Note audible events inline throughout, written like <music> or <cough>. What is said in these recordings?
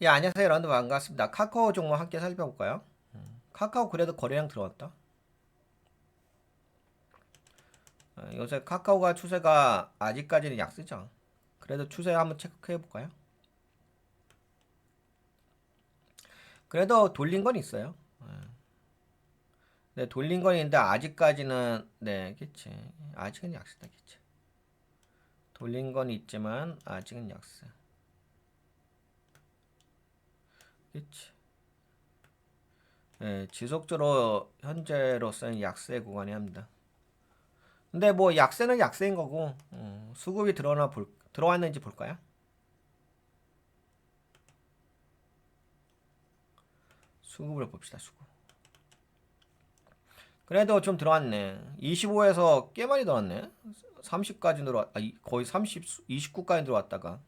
예, 안녕하세요. 여러분들 반갑습니다. 카카오 종목 함께 살펴볼까요? 음, 카카오 그래도 거래량 들어왔다. 어, 요새 카카오가 추세가 아직까지는 약세죠. 그래도 추세 한번 체크해 볼까요? 그래도 돌린 건 있어요. 예. 네, 돌린 건 있는데 아직까지는 네, 그치. 아직은 약세다, 그치. 돌린 건 있지만 아직은 약세. 그치. 예, 지속적으로 현재로서는 약세 구간이 합니다. 근데 뭐 약세는 약세인 거고 어, 수급이 들어나 볼 들어왔는지 볼까요? 수급을 봅시다. 수급. 그래도 좀 들어왔네. 25에서 꽤 많이 들어왔네. 30까지 들어왔, 아, 이- 거의 30, 29까지 들어왔다가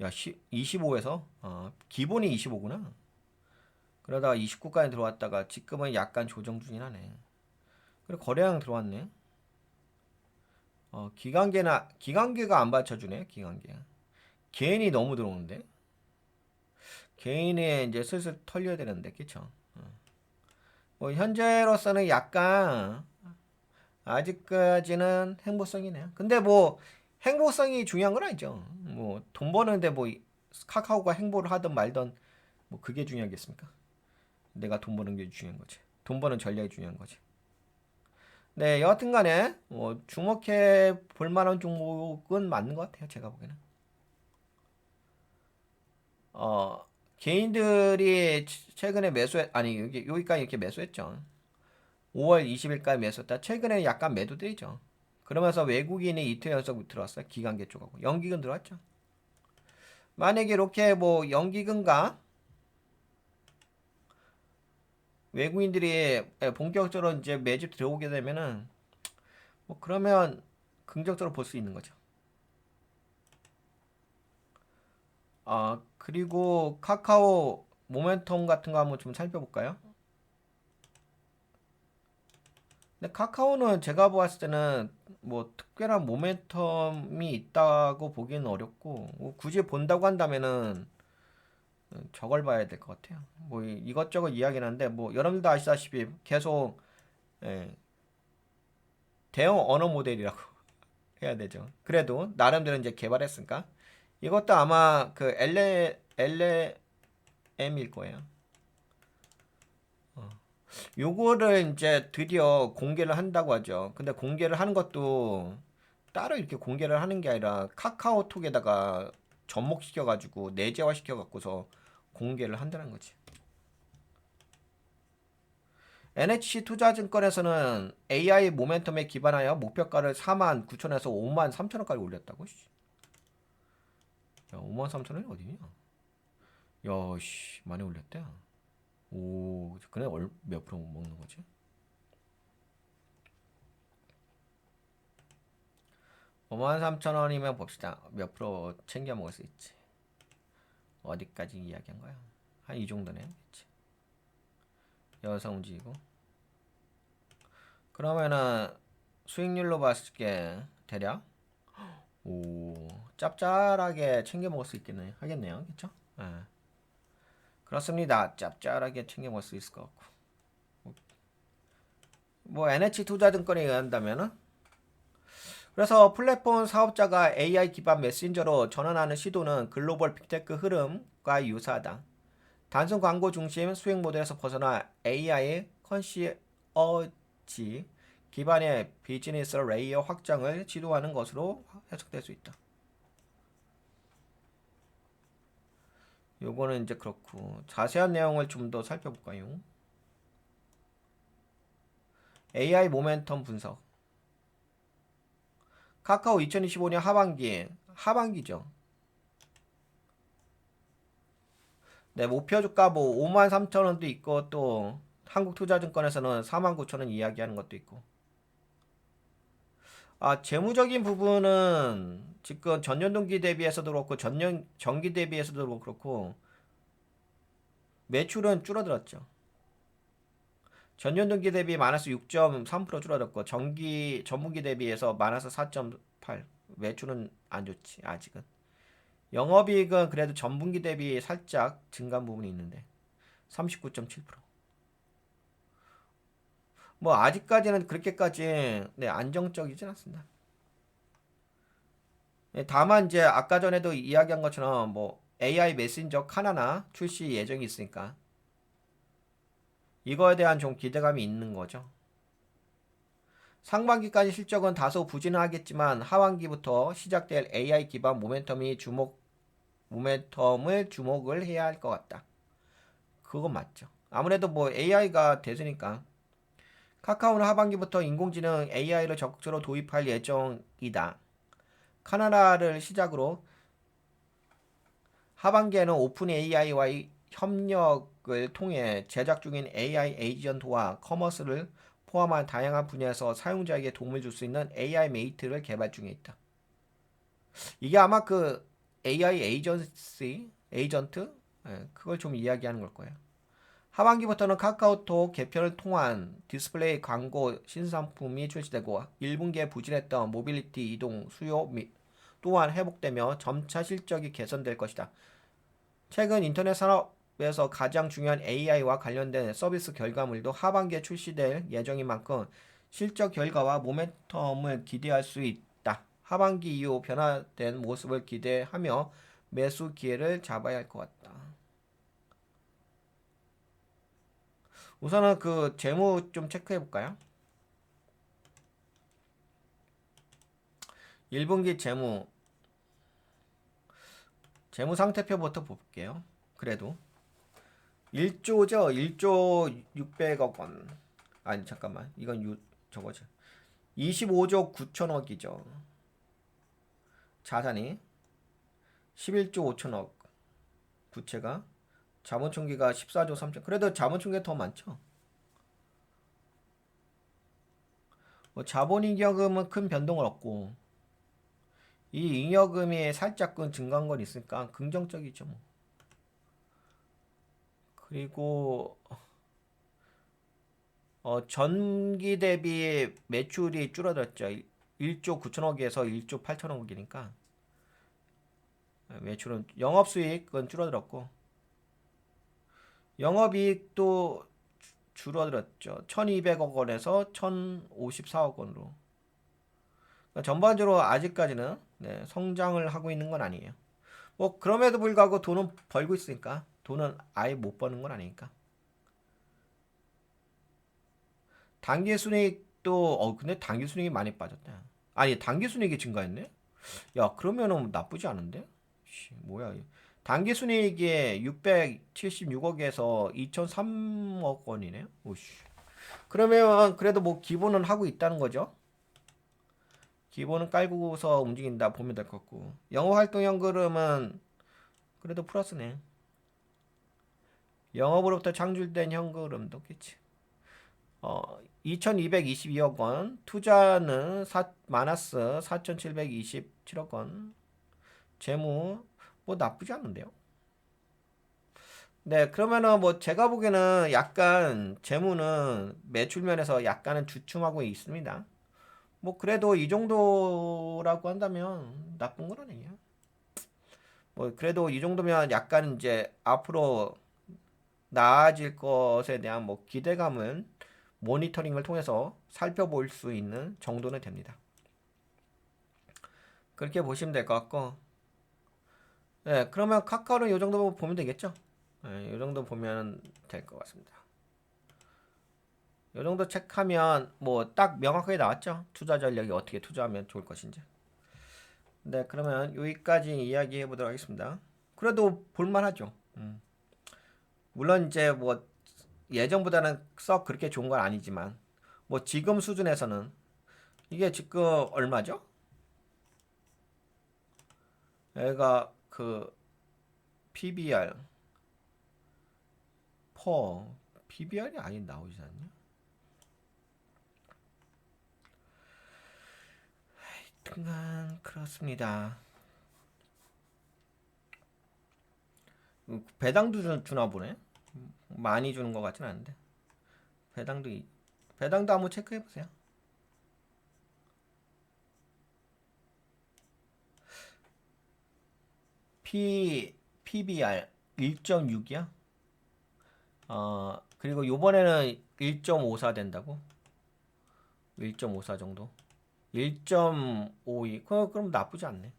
야, 25에서 어, 기본이 25구나. 그러다가 29까지 들어왔다가 지금은 약간 조정 중이긴 하네. 그리고 거래량 들어왔네. 어, 기관계나 기관계가 안 받쳐주네. 기관계. 개인이 너무 들어오는데. 개인이 이제 슬슬 털려야 되는데, 그쵸? 어. 뭐 현재로서는 약간 아직까지는 행보성이네요. 근데 뭐 행보성이 중요한 건 아니죠. 뭐 돈 버는데 뭐 이- 카카오가 행보를 하든 말든 뭐 그게 중요하겠습니까? 내가 돈 버는 게 중요한 거지. 돈 버는 전략이 중요한 거지. 네, 여하튼간에 뭐 주목해 볼 만한 종목은 맞는 것 같아요. 제가 보기에는. 어 개인들이 최- 최근에 매수해 아니 여기 여기까지 이렇게 매수했죠. 5월 20일까지 매수했다. 최근에 약간 매도들이죠. 그러면서 외국인이 이틀 연속 들어왔어요. 기관계 쪽하고 연기금 들어왔죠. 만약에 이렇게 뭐 연기금과 외국인들이 본격적으로 이제 매집 들어오게 되면은 뭐 그러면 긍정적으로 볼 수 있는 거죠. 아 그리고 카카오 모멘텀 같은 거 한번 좀 살펴볼까요? 근데 카카오는 제가 보았을 때는 뭐 특별한 모멘텀이 있다고 보기는 어렵고 뭐 굳이 본다고 한다면은 저걸 봐야 될 것 같아요. 뭐 이- 이것저것 이야기는 한데 뭐 여러분들도 아시다시피 계속 예, 대형 언어 모델이라고 <laughs> 해야 되죠. 그래도 나름대로 이제 개발했으니까 이것도 아마 그 LLM일 거예요. 요거를 이제 드디어 공개를 한다고 하죠. 근데 공개를 하는 것도 따로 이렇게 공개를 하는 게 아니라 카카오톡에다가 접목시켜 가지고 내재화 시켜 갖고서 공개를 한다는 거지. NHC 투자증권에서는 AI 모멘텀에 기반하여 목표가를 4만 9천에서 5만 3천 원까지 올렸다고. 씨. 야, 5만 3천 원이 어디냐? 야, 씨, 많이 올렸대. 오, 그래 얼, 몇 프로 먹는 거지? 오만 3천 원이면 봅시다. 몇 프로 챙겨 먹을 수 있지? 어디까지 이야기한 거야? 한 이 정도네. 그치? 여기서 움직이고. 그러면은 수익률로 봤을 때 대략 오 짭짤하게 챙겨 먹을 수 있겠네요. 하겠네요. 예. 그렇습니다. 짭짤하게 챙겨 먹을 수 있을 것 같고. 뭐 NH 투자 증권에 의한다면은 그래서 플랫폼 사업자가 AI 기반 메신저로 전환하는 시도는 글로벌 빅테크 흐름과 유사하다. 단순 광고 중심 수익 모델에서 벗어나 AI 컨시어지 기반의 비즈니스 레이어 확장을 지도하는 것으로 해석될 수 있다. 요거는 이제 그렇고 자세한 내용을 좀 더 살펴볼까요? AI 모멘텀 분석 카카오 2025년 하반기 하반기죠. 네, 목표 주가 뭐 5만 3천 원도 있고 또 한국투자증권에서는 4만 9천 원 이야기하는 것도 있고. 아, 재무적인 부분은 지금 전년 동기 대비해서도 그렇고 전년 전기 대비해서도 그렇고 매출은 줄어들었죠. 전년 동기 대비 마이너스 6.3% 줄어들었고 전기 전분기 대비해서 마이너스 4.8 매출은 안 좋지 아직은 영업이익은 그래도 전분기 대비 살짝 증가한 부분이 있는데 39.7%. 뭐 아직까지는 그렇게까지 네, 안정적이진 않습니다. 네, 다만 이제 아까 전에도 이야기한 것처럼 뭐 AI 메신저 카나나 출시 예정이 있으니까 이거에 대한 좀 기대감이 있는 거죠. 상반기까지 실적은 다소 부진하겠지만 하반기부터 시작될 AI 기반 모멘텀이 주목 모멘텀을 주목을 해야 할 것 같다. 그건 맞죠. 아무래도 뭐 AI가 대세니까 카카오는 하반기부터 인공지능 AI를 적극적으로 도입할 예정이다. 카나다를 시작으로 하반기에는 오픈 AI와의 협력을 통해 제작 중인 AI 에이전트와 커머스를 포함한 다양한 분야에서 사용자에게 도움을 줄 수 있는 AI 메이트를 개발 중에 있다. 이게 아마 그 AI 에이전시 에이전트 예, 그걸 좀 이야기하는 걸 거예요. 하반기부터는 카카오톡 개편을 통한 디스플레이 광고 신상품이 출시되고 1분기에 부진했던 모빌리티 이동 수요 미, 또한 회복되며 점차 실적이 개선될 것이다. 최근 인터넷 산업에서 가장 중요한 AI와 관련된 서비스 결과물도 하반기에 출시될 예정인 만큼 실적 결과와 모멘텀을 기대할 수 있다. 하반기 이후 변화된 모습을 기대하며 매수 기회를 잡아야 할 것 같다. 우선은 그 재무 좀 체크해 볼까요? 1분기 재무 재무 상태표부터 볼게요. 그래도 1조죠. 1조 600억 원. 아니 잠깐만. 이건 유 저거죠. 25조 9천억이죠. 자산이 11조 5천억. 부채가 자본총기가 14조 3천. 그래도 자본총기가 더 많죠. 뭐 자본잉여금은 큰 변동을 없고 이 잉여금이 살짝은 증가한 건 있으니까 긍정적이죠. 뭐. 그리고 어, 전기 대비 매출이 줄어들었죠. 1 조 9천억에서 1조 8천억이니까 매출은 영업 수익은 줄어들었고 영업이익도 줄어들었죠. 1200억 원에서 1054억 원으로 그러니까 전반적으로 아직까지는 네, 성장을 하고 있는 건 아니에요. 뭐 그럼에도 불구하고 돈은 벌고 있으니까 돈은 아예 못 버는 건 아니니까. 단기 순이익도 어 근데 단기 순이익이 많이 빠졌다. 아니 단기 순이익이 증가했네. 야 그러면은 나쁘지 않은데? 씨, 뭐야? 단기 순이익이 676억에서 2,003억 원이네요. 오씨. 그러면 그래도 뭐 기본은 하고 있다는 거죠. 기본은 깔고서 움직인다 보면 될 것 같고 영어 활동 현금은 그래도 플러스네. 영업으로부터 창출된 현금도 겠지. 어, 2,222억 원, 투자는 사, 마이너스 4,727억 원, 재무 뭐 나쁘지 않은데요. 네, 그러면은 뭐 제가 보기에는 약간 재무는 매출 면에서 약간은 주춤하고 있습니다. 뭐 그래도 이 정도라고 한다면 나쁜 건 아니에요. 뭐 그래도 이 정도면 약간 이제 앞으로 나아질 것에 대한 뭐 기대감은 모니터링을 통해서 살펴볼 수 있는 정도는 됩니다. 그렇게 보시면 될 것 같고, 네, 그러면 카카오는 이 정도 보면 되겠죠? 네, 이 정도 보면 될 것 같습니다. 이 정도 체크하면 뭐 딱 명확하게 나왔죠? 투자 전략이 어떻게 투자하면 좋을 것인지. 네, 그러면 여기까지 이야기해 보도록 하겠습니다. 그래도 볼만하죠. 음. 물론 이제 뭐 예전보다는 썩 그렇게 좋은 건 아니지만 뭐 지금 수준에서는 이게 지금 얼마죠? 얘가 그 PBR 퍼 PBR이 아예 나오지 않냐? 하여튼간 그렇습니다. 배당도 주나 보네. 많이 주는 것 같진 않은데 배당도 배당도 한번 체크해 보세요. P PBR 1.6이야. 어 그리고 요번에는 1.54 된다고. 1.54 정도. 1.52. 그 그럼 나쁘지 않네.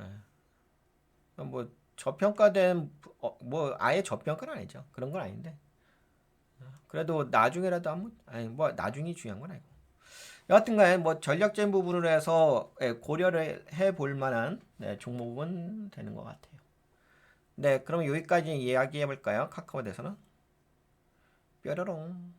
예. 뭐 저평가된 어, 뭐 아예 저평가는 아니죠. 그런 건 아닌데. 그래도 나중에라도 한번 아니 뭐 나중이 중요한 건 아니고. 여하튼간에 뭐 전략적인 부분으로 해서 예, 고려를 해볼 만한 네, 종목은 되는 것 같아요. 네, 그럼 여기까지 이야기해 볼까요? 카카오에 대해서는 뾰로롱.